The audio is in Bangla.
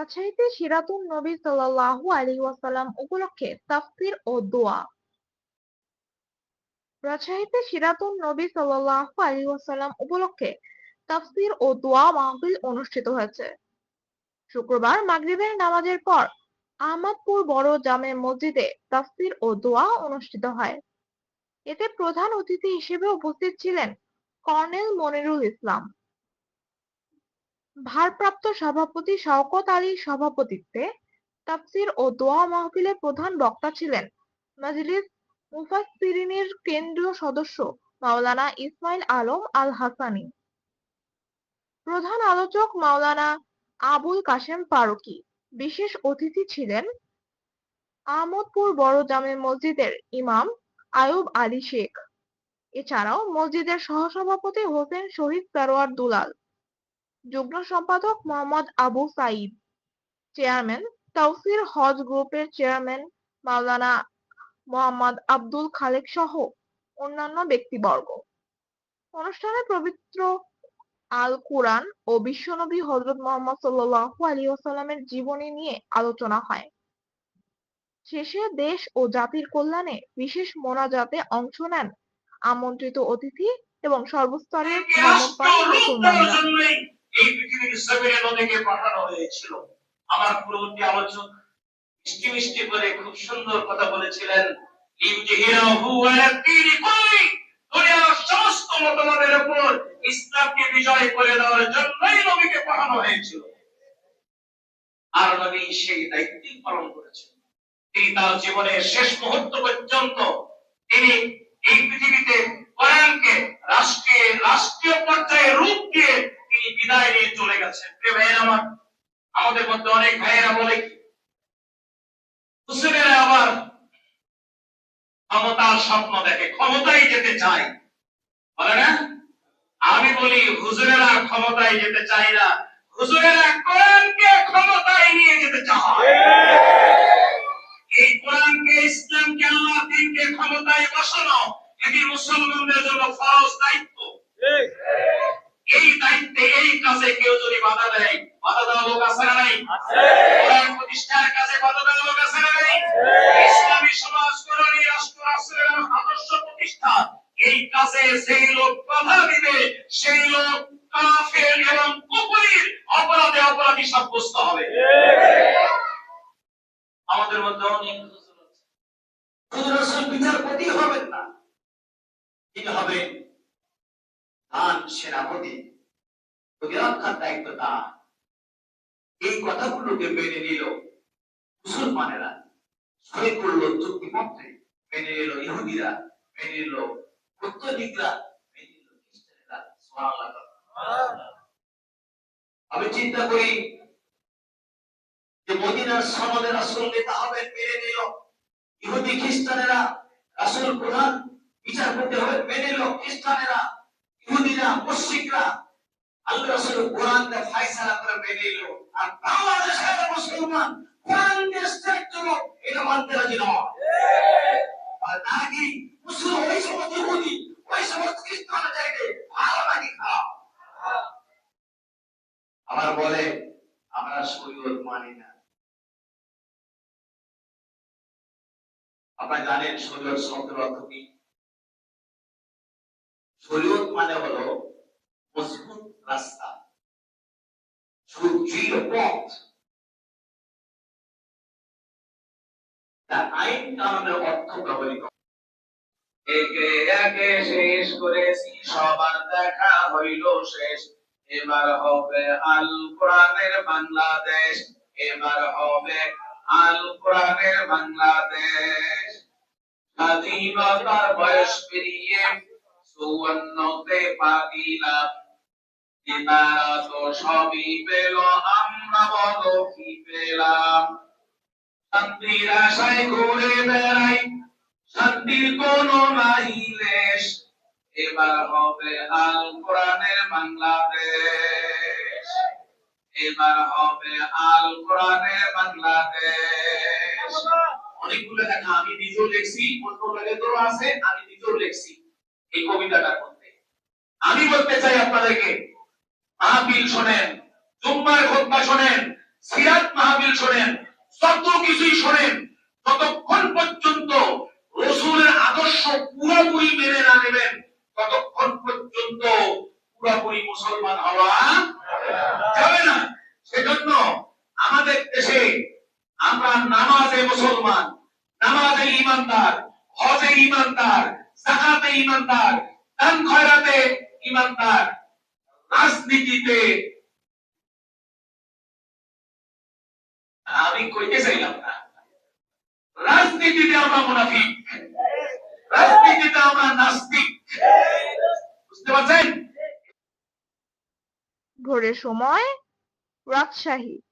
রাজশাহীতে সিরাতুন নবী সাল্লাল্লাহু আলাইহি ওয়াসাল্লাম উপলক্ষে তাফসীর ও দোয়া। রাজশাহীতে সিরাতুন নবী সাল্লাল্লাহু আলাইহি ওয়াসাল্লাম উপলক্ষে তাফসীর ও দোয়া মাহফিল অনুষ্ঠিত হয়েছে। শুক্রবার মাগরিবের নামাজের পর আহমদপুর বড় জামে মসজিদে তাফসীর ও দোয়া অনুষ্ঠিত হয়। এতে প্রধান অতিথি হিসেবে উপস্থিত ছিলেন কর্নেল মনিরুল ইসলাম। ভারপ্রাপ্ত সভাপতি শওকত আলীর সভাপতিত্বে তাফসীর ও দোয়া মাহফিলে প্রধান বক্তা ছিলেন মাজলিস মুফাসসিরিনের কেন্দ্রীয় সদস্য মাওলানা ইসমাইল আলম আল হাসানী প্রধান আলোচক মাওলানা আবুল কাশেম ফারুকী। বিশেষ অতিথি ছিলেন আহমদপুর বড় জামে মসজিদের ইমাম আয়ুব আলী শেখ। এছাড়াও মসজিদের সহসভাপতি হোসেন শহীদ সারোয়ার দুলাল। যুগ্ম সম্পাদক মোহাম্মদ আবু সাঈদ, চেয়ারম্যান তাওসির হজ গ্রুপের চেয়ারম্যান মাওলানা মোহাম্মদ আব্দুল খালেক সহ অন্যান্য ব্যক্তিবর্গ। অনুষ্ঠানে পবিত্র আল কুরআন ও বিশ্বনবী হযরত মোহাম্মদ সাল্লাল্লাহু আলী ওয়াসাল্লামের জীবনী নিয়ে আলোচনা হয়। শেষে দেশ ও জাতির কল্যাণে বিশেষ মোনাজাতে অংশ নেন আমন্ত্রিত অতিথি এবং সর্বস্তরের ধর্মপ্রাণ এই পৃথিবীর জমিনে নদীকে পাঠানো হয়েছিল। আমার পূর্ববর্তী আলোচক মিষ্টি মিষ্টি করে খুব সুন্দর কথা বলেছিলেন ইসলামকে বিজয় করে দেওয়ার জন্যই নবীকে পাঠানো হয়েছিল। আর নবী সেই পালন করেছেন। তিনি তার জীবনের শেষ মুহূর্ত পর্যন্ত তিনি এই পৃথিবীতে কোরআনকে রাষ্ট্রীয় পর্যায়ে রূপ দিয়ে তিনি বিদায় নিয়ে চলে গেছেন প্রিয় ভাইয়েরা আমার, আমাদের মধ্যে অনেক ভাইয়েরা বলে কি হুসেনেরা আবার ক্ষমতার স্বপ্ন দেখে, ক্ষমতায় যেতে চায়। বলে না? আমি বলি, হুজুরেরা ক্ষমতায় যেতে চাই না। হুজুরেরা কোরআনকে ক্ষমতায় নিয়ে যেতে চায়। এই কোরআনকে, ইসলামকে, আল্লাহ দিনকে ক্ষমতায় বসানো, এটি মুসলমানদের জন্য ফরজ দায়িত্ব। এই দায়িত্বে এই কাজে কেউ যদি বাধা দেয় বাধা দেওয়া লোক আছে না নাই? কোরআন প্রতিষ্ঠার কাজে বাধা দেওয়া লোক আছে না নাই? ইসলামী সমাজ করণী রাষ্ট্র রাষ্ট্রের আদর্শ প্রতিষ্ঠা এই কাজে সেই লোক বাধা দিবে সেই লোক কাফের এবং কুফরির অপরাধে অপরাধী সাব্যস্ত হবে। আমাদের মধ্যে অনেক হুজুর আছে। বিচারপতি হবেন না। তিনি হবেন প্রধান সেনাপতি। প্রতিরক্ষার দায়িত্ব তার। এই কথাগুলোকে মেনে নিল মুসলমানেরা। সই করল চুক্তিপত্রে, মেনে নিল ইহুদিরা, মেনে নিল প্রত্যদিকরা মেনে নিল আমি চিন্তা করি যে মদিনার সমাজের আসল নেতা হবেন, মেনে নিল ইহুদি খ্রিস্টানেরা। রাসূল প্রধান বিচার করতে হবে মেনে নিল খ্রিস্টানেরা। ইহুদিরা, মুশরিকরা। আল্লাহ রাসূল কোরআন ফয়সালা করে মেনে নিল আর বাংলাদেশের মুসলমান কোরআন স্ট্রাইক করল এটা মানতে রাজি নয় আর নাকি মুসলমান ওই সমস্ত ইহুদি ওই সমস্ত খ্রিস্টানদেরকে ভালো নাকি খারাপ। আবার বলে, আমরা শরীয়ত মানি না। আপনারা জানেন শরীয়ত শব্দের অর্থ কি? শরীয়ত মানে হলো মজবুত রাস্তা। সুদৃঢ় পথ। তার আইন কানুনের অর্থ ব্যবহৃত। একে একে শেষ করেছি, সবার দেখা হইল শেষ। এবার হবে আল কোরআনের বাংলাদেশ, এবার হবে আল কোরআনের বাংলাদেশ। স্বাধীনতার বয়স পেরিয়ে এবার হবে আল কোরআনের বাংলাদেশ। এবার হবে আল কোরআনের বাংলাদেশ। অনেকগুলো লেখা, আমি নিজেও লিখছি অন্য আছে, আমি নিজেও লিখছি। এই কবিতাটার মধ্যে। আমি বলতে চাই আপনাদেরকে, মাহফিল শোনেন, জুম্মার খুতবা শোনেন, সিরাত মাহবিল শোনেন, যত কিছুই শোনেন, ততক্ষণ পর্যন্ত রসুলের আদর্শ পুরোপুরি মেনে না নেবেন, ততক্ষণ পর্যন্ত পুরোপুরি মুসলমান হওয়া যাবে না। সেজন্য আমাদের দেশে আমরা নামাজে মুসলমান, নামাজে ইমানদার, হজে ইমানদার ইমানদার দান খয়রাতে ইমানদার রাজনীতিতে আমি কইতে চাইলাম না। রাজনীতিতে আমরা মুনাফিক। রাজনীতিতে আমরা নাস্তিক। বুঝতে পারছেন? ভোরের সময় রাজশাহী।